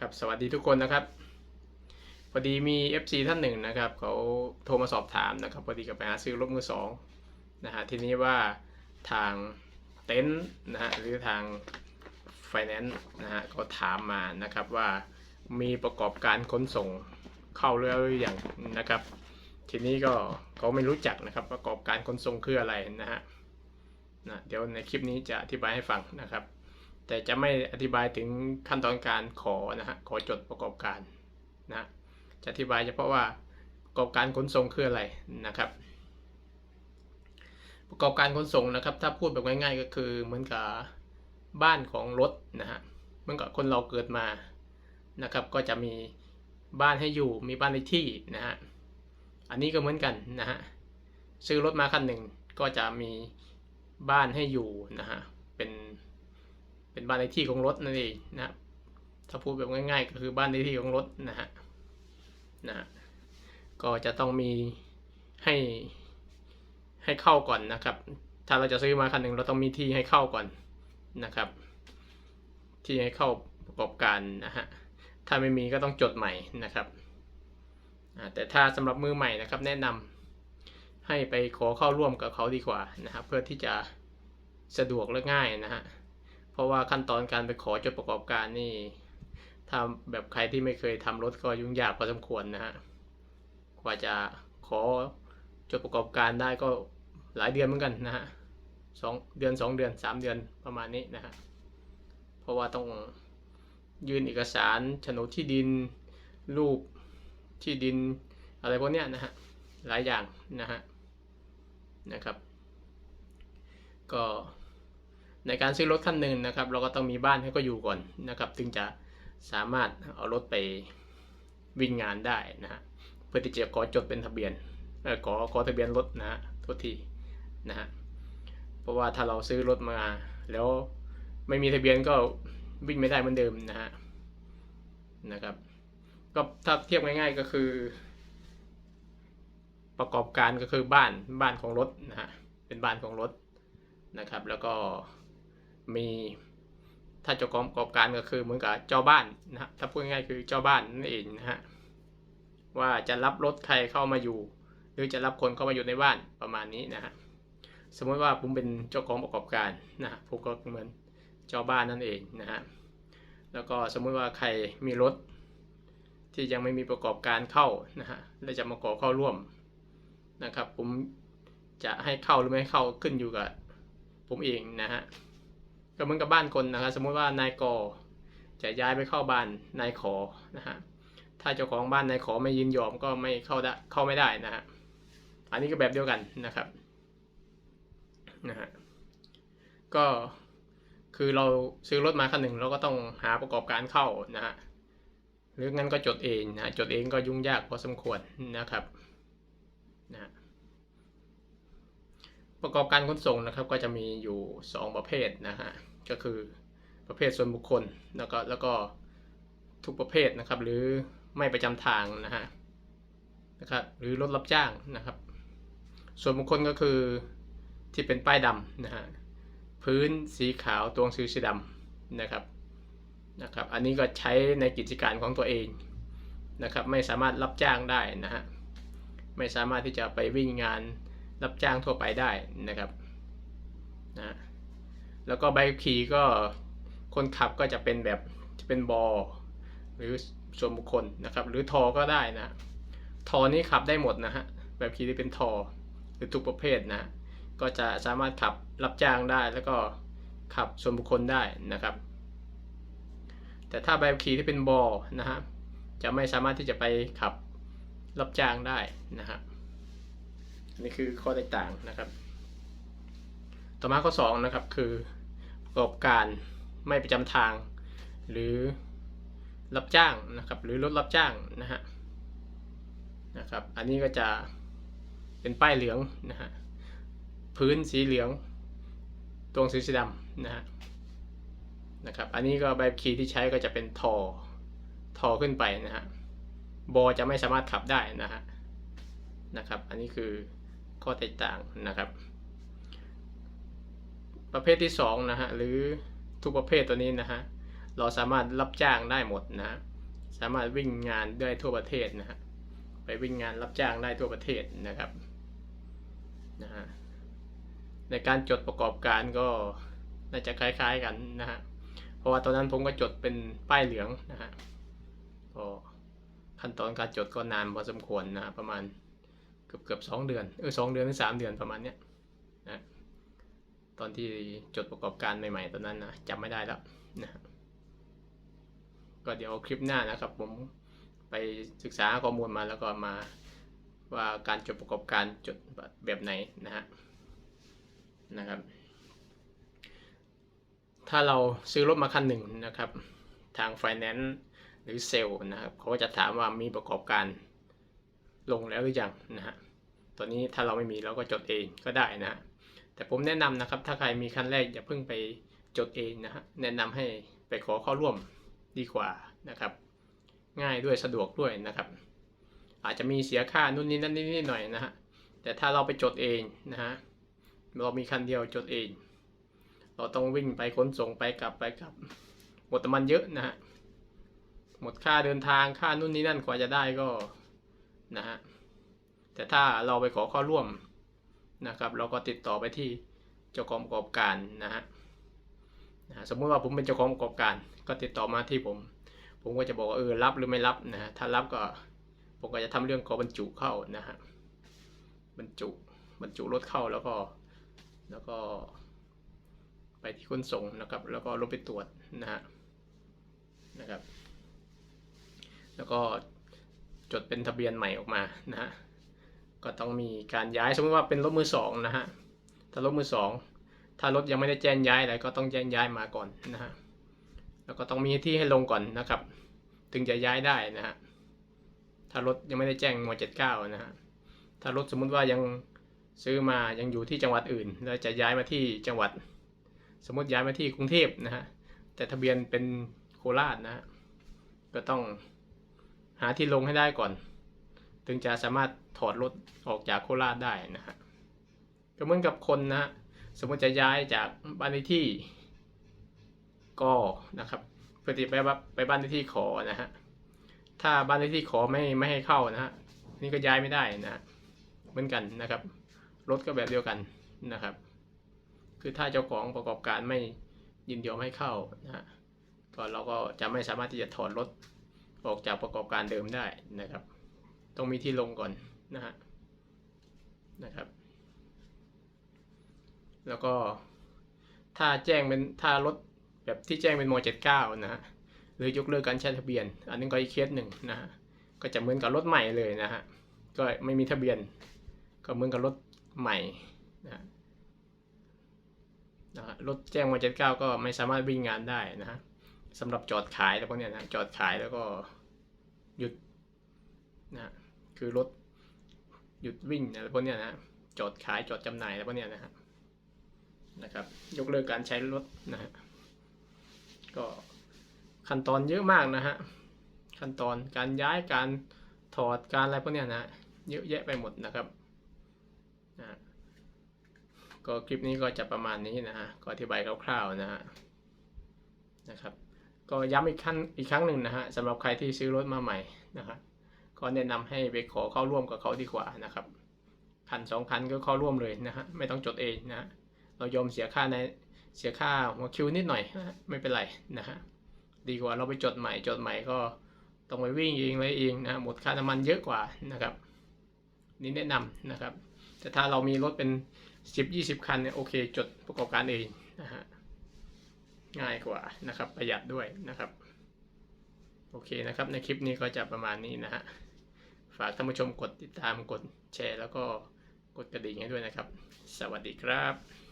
ครับสวัสดีทุกคนนะครับพอดีมี FC ท่านหนึ่งนะครับเขาโทรมาสอบถามนะครับพอดีกับไปหาซื้อรถมือสองนะฮะทีนี้ว่าทางเต็นท์นะฮะหรือทางไฟแนนซ์นะฮะก็ถามมานะครับว่ามีประกอบการขนส่งเข้าเรือหรือยังนะครับ ทีนี้ก็เขาไม่รู้จักนะครับประกอบการขนส่งคืออะไรนะฮะนะเดี๋ยวในคลิปนี้จะอธิบายให้ฟังนะครับ แต่จะไม่อธิบายถึงขั้นตอนการขอนะฮะขอจดประกอบการนะฮะจะอธิบายเฉพาะว่าประกอบการขนส่งคืออะไรนะครับ ประกอบการขนส่งนะครับ ถ้าพูดแบบง่ายๆก็คือเหมือนกับบ้านของรถนะฮะเหมือนกับคนเราเกิดมานะครับ ก็จะมีบ้านให้อยู่มีบ้านในที่นะฮะอันนี้ก็เหมือนกันนะฮะซื้อรถมาคันหนึ่งก็จะมีบ้านให้อยู่นะฮะเป็น เป็นบ้านเลขที่ของรถนั่นเองนะครับถ้าพูดแบบง่ายๆ ก็คือบ้านเลขที่ของรถนะฮะนะฮะก็จะต้องมีให้ให้เข้าก่อนนะครับ ถ้าเราจะซื้อมาคันหนึ่งเราต้องมีที่ให้เข้าก่อนนะครับ ที่ให้เข้าประกอบการนะฮะถ้าไม่มีก็ต้องจดใหม่นะครับแต่ถ้าสำหรับมือใหม่นะครับ แนะนำให้ไปขอเข้าร่วมกับเขาดีกว่านะครับเพื่อที่จะสะดวกและง่ายนะฮะ เพราะว่าขั้นตอนการไปขอจดประกอบการนี่ถ้าแบบใครที่ไม่เคยทำรถก็ยุ่งยากพอสมควรนะฮะกว่าจะขอจดประกอบการได้ก็หลายเดือนเหมือนกันนะฮะสองเดือนสองเดือนสามเดือนประมาณนี้นะฮะเพราะว่าต้องยื่นเอกสารโฉนดที่ดินรูปที่ดินอะไรพวกเนี้ยนะฮะหลายอย่างนะฮะนะครับ ก็ ในการซื้อรถคันหนึ่งนะครับ เราก็ต้องมีบ้านให้ก็อยู่ก่อนนะครับ ถึงจะสามารถเอารถไปวิ่งงานได้นะฮะเพื่อที่จะขอจดเป็นทะเบียนเออขอขอทะเบียนรถนะฮะโทษทีนะฮะเพราะว่าถ้าเราซื้อรถมาแล้วไม่มีทะเบียนก็วิ่งไม่ได้เหมือนเดิมนะฮะนะครับ ก็ถ้าเทียบง่ายๆก็คือ ประกอบการก็คือบ้านบ้านของรถนะฮะเป็นบ้านของรถนะครับ แล้วก็ มีถ้าเจ้าของประกอบการก็คือเหมือนกับเจ้าบ้านนะถ้าพูดง่ายๆคือเจ้าบ้านนั่นเองนะฮะว่าจะรับรถใครเข้ามาอยู่ หรือจะรับคนเข้ามาอยู่ในบ้านประมาณนี้นะฮะสมมติว่าผมเป็นเจ้าของประกอบการนะฮะผมก็เหมือนเจ้าบ้านนั่นเองนะฮะแล้วก็สมมุติว่าใครมีรถที่ยังไม่มีประกอบการเข้านะฮะและจะมาขอเข้าร่วมนะครับ ผมจะให้เข้าหรือไม่ให้เข้าขึ้นอยู่กับผมเองนะฮะ ก็เหมือนกับบ้านคนนะครับสมมุติว่านายกจะย้ายไปเข้าบ้านนายขอนะฮะถ้าเจ้าของบ้านนายขอไม่ยินยอมก็ไม่เข้าได้เข้าไม่ได้นะฮะอันนี้ก็แบบเดียวกันนะครับนะฮะก็คือเราซื้อรถมาคันหนึ่งเราก็ต้องหาประกอบการเข้านะฮะหรืองั้นก็จดเองนะจดเองก็ยุ่งยากพอสมควรนะครับนะฮะ ประกอบการขนส่งนะครับก็จะมีอยู่ 2 ประเภทนะฮะก็คือประเภทส่วนบุคคลแล้วก็แล้วก็ทุกประเภทนะครับ หรือไม่ประจำทางนะฮะนะครับหรือรถรับจ้างนะครับ ส่วนบุคคลก็คือที่เป็นป้ายดำนะฮะพื้นสีขาวตวงสีสีดำนะครับนะครับ อันนี้ก็ใช้ในกิจการของตัวเองนะครับ ไม่สามารถรับจ้างได้นะฮะไม่สามารถที่จะไปวิ่งงาน รับจ้างทั่วไปได้นะครับนะแล้วก็ใบขี่ก็คนขับก็จะเป็นแบบจะเป็นบอหรือส่วนบุคคลนะครับ หรือทอก็ได้นะทอนี้ขับได้หมดนะฮะแบบขี่ที่เป็นทอหรือทุกประเภทนะ ก็จะสามารถขับรับจ้างได้แล้วก็ขับส่วนบุคคลได้นะครับ แต่ถ้าใบขี่ที่เป็นบอนะฮะจะไม่สามารถที่จะไปขับรับจ้างได้นะครับ นี่คือข้อแตกต่างนะครับ ต่อมาข้อ2นะครับคือประกอบการไม่ประจำทาง หรือรับจ้างนะครับ หรือรถรับจ้างนะฮะนะครับ อันนี้ก็จะเป็นป้ายเหลืองนะฮะพื้นสีเหลืองตรงสีสีดำนะฮะนะครับ อันนี้ก็ใบขับขี่ที่ใช้ก็จะเป็นทอทอขึ้นไปนะฮะบอจะไม่สามารถขับได้นะฮะนะครับ อันนี้คือ ข้อแตกต่างนะครับ ประเภทที่2นะฮะหรือทุกประเภทตัวนี้นะฮะเราสามารถรับจ้างได้หมดนะสามารถวิ่งงานได้ทั่วประเทศนะฮะไปวิ่งงานรับจ้างได้ทั่วประเทศนะครับนะฮะในการจดประกอบการก็น่าจะคล้ายๆกันนะฮะเพราะว่าตอนนั้นผมก็จดเป็นป้ายเหลืองนะฮะก็ขั้นตอนการจดก็นานพอสมควรนะฮะประมาณ เกือบเกือบสองเดือนเออสองเดือนถึงสามเดือนประมาณเนี้ยนะตอนที่จดประกอบการใหม่ๆตอนนั้นนะจำไม่ได้แล้วนะก็เดี๋ยวคลิปหน้านะครับ ผมไปศึกษาข้อมูลมาแล้วก็มาว่าการจดประกอบการจดแบบไหนนะฮะนะครับ ถ้าเราซื้อรถมาคันหนึ่งนะครับ ทางไฟแนนซ์หรือเซลล์นะครับเขาก็จะถามว่ามีประกอบการ ลงแล้วหรือยังนะฮะตอนนี้ถ้าเราไม่มีเราก็จดเองก็ได้นะ แต่ผมแนะนำนะครับ ถ้าใครมีคันแรกอย่าเพิ่งไปจดเองนะฮะแนะนำให้ไปขอเข้าร่วมดีกว่านะครับ ง่ายด้วยสะดวกด้วยนะครับ อาจจะมีเสียค่านู่นนี่นั่นนิดหน่อยนะฮะแต่ถ้าเราไปจดเองนะฮะเรามีคันเดียวจดเอง เราต้องวิ่งไปขนส่งไปกลับไปกลับหมดมันเยอะนะฮะหมดค่าเดินทางค่านู่นนี่นั่นกว่าจะได้ก็ นะฮะแต่ถ้าเราไปขอเข้าร่วมนะครับ เราก็ติดต่อไปที่เจ้าของประกอบการนะฮะนะสมมุติว่าผมเป็นเจ้าของประกอบการ ก็ติดต่อมาที่ผม ผมก็จะบอกว่าเออรับหรือไม่รับนะฮะถ้ารับก็ผมก็จะทำเรื่องขอบรรจุเข้านะฮะบรรจุบรรจุรถเข้าแล้วก็แล้วก็ ไปที่ขนส่งนะครับ แล้วก็รถไปตรวจนะฮะนะครับ แล้วก็ จดเป็นทะเบียนใหม่ออกมานะฮะก็ต้องมีการย้ายสมมติว่าเป็นรถมือสองนะฮะถ้ารถมือสองถ้ารถยังไม่ได้แจ้งย้ายอะไรก็ต้องแจ้งย้ายมาก่อนนะฮะแล้วก็ต้องมีที่ให้ลงก่อนนะครับ ถึงจะย้ายได้นะฮะถ้ารถยังไม่ได้แจ้งมเจ็ดเก้านะฮะถ้ารถสมมุติว่ายังซื้อมายังอยู่ที่จังหวัดอื่น แล้วจะย้ายมาที่จังหวัด สมมติย้ายมาที่กรุงเทพนะฮะแต่ทะเบียนเป็นโคราชนะฮะก็ต้อง หาที่ลงให้ได้ก่อน ถึงจะสามารถถอดรถออกจากโคราชได้นะฮะก็เหมือนกับคนนะฮะสมมติจะย้ายจากบ้านเลขที่ก็นะครับเพื่อที่ไปไปบ้านเลขที่ขอนะฮะถ้าบ้านเลขที่ขอไม่ไม่ให้เข้านะฮะนี่ก็ย้ายไม่ได้นะฮะเหมือนกันนะครับ รถก็แบบเดียวกันนะครับ คือถ้าเจ้าของประกอบการไม่ยินยอมให้เข้านะฮะก็เราก็จะไม่สามารถที่จะถอดรถ ออกจากประกอบการเดิมได้นะครับ ต้องมีที่ลงก่อนนะฮะนะครับ แล้วก็ถ้าแจ้งเป็นถ้ารถแบบที่แจ้งเป็นม79 นะฮะหรือยกเลิกการใช้ทะเบียน อันนี้ก็อีกเคสหนึ่งนะฮะก็จะเหมือนกับรถใหม่เลยนะฮะก็ไม่มีทะเบียน ก็เหมือนกับรถใหม่นะฮะนะรถแจ้งม79ก็ไม่สามารถวิ่งงานได้นะฮะสำหรับจอดขายแล้วพวกเนี้ยนะจอดขายแล้วก็ หยุดนะคือรถหยุดวิ่งอะไรพวกเนี้ยนะจอดขายจอดจำหน่ายอะไรพวกเนี้ยนะฮะนะครับ ยกเลิกการใช้รถนะฮะก็ขั้นตอนเยอะมากนะฮะขั้นตอนการย้ายการถอดการอะไรพวกเนี้ยนะเยอะแยะไปหมดนะครับนะก็คลิปนี้ก็จะประมาณนี้นะฮะก็อธิบายคร่าวๆนะฮะนะครับ ก็ย้ำอีกครั้งอีกครั้งหนึ่งนะฮะสำหรับใครที่ซื้อรถมาใหม่นะครับก็แนะนำให้ไปขอเข้าร่วมกับเขาดีกว่านะครับคันสองคันก็เข้าร่วมเลยนะฮะไม่ต้องจดเองนะฮะเรายอมเสียค่าในเสียค่าหัวคิวนิดหน่อยนะฮะไม่เป็นไรนะฮะดีกว่าเราไปจดใหม่จดใหม่ก็ต้องไปวิ่งเองเลยเองนะหมดค่าน้ำมันเยอะกว่านะครับ นี่แนะนำนะครับ แต่ถ้าเรามีรถเป็น 10-20 คันเนี่ยโอเค จดประกอบการเองนะฮะ ง่ายกว่านะครับประหยัดด้วยนะครับ โอเคนะครับในคลิปนี้ก็จะประมาณนี้นะฮะฝากท่านผู้ชมกดติดตามกดแชร์ แล้วก็กดกระดิ่งให้ด้วยนะครับ สวัสดีครับ